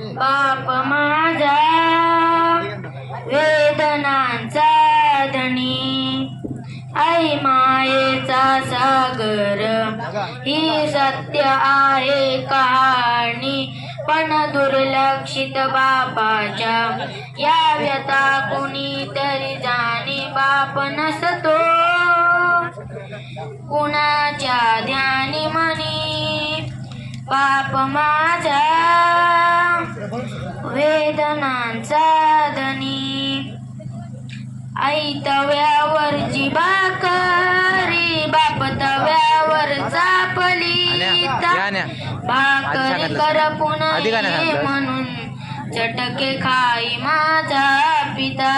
बाप माझा वेदनांचा धनी. आई मायेचा सागर ही सत्य आहे कहाणी. पण दुर्लक्षित बापाच्या या व्यथा कुणीतरी जाणे बाप नसतो. कुणाच्या ध्यानी मनी बाप माझा वेदनांचा धनी आई तव्यावरची भाकरी बाप तव्यावर चापली आण्या. भाकरी आधी सांगितलं. करपून आधी का नाही ये सांगितलं? म्हणून चटके खाई माझा पिता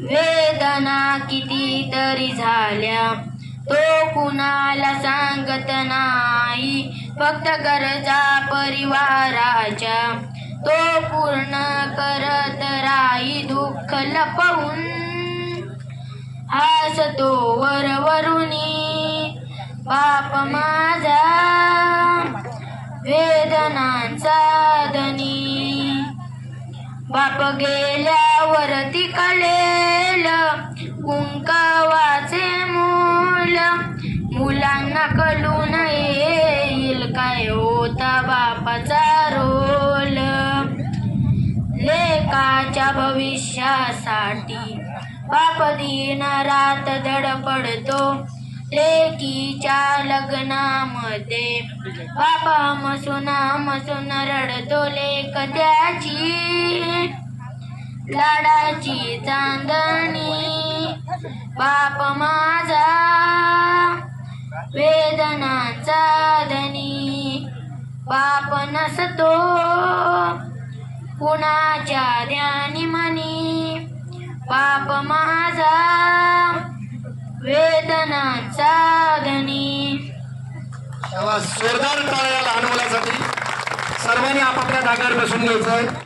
वेदना किती तरी झाल्या तो कुणाला सांगत नाही फक्त गरजा परिवाराच्या तो पूर्ण करत राई दुःख लपवून. हसतो वरवरुनी बाप माझा वेदनांचा धनी. बाप गेल्यावर ती कळेल कुंकावाचे मूल. मुलांना कळून येईल काय होता बापाचा रोल लेकाच्या भविष्यासाठी बाप दिन रात धडपडतो लेकीच्या लग्नामध्ये बाप हमसून मसून रडतो. लेक त्याची लाडाची चांदणी. बाप माझा वेदनाचा धनी. बाप नसतो कुणाच्या ध्यानी मनी पाप माझा वेदनाचा धनी तेव्हा जोरदार टाळ्या लहान मुलासाठी सर्वांनी आपापल्या जागेवर बसून घ्यायचं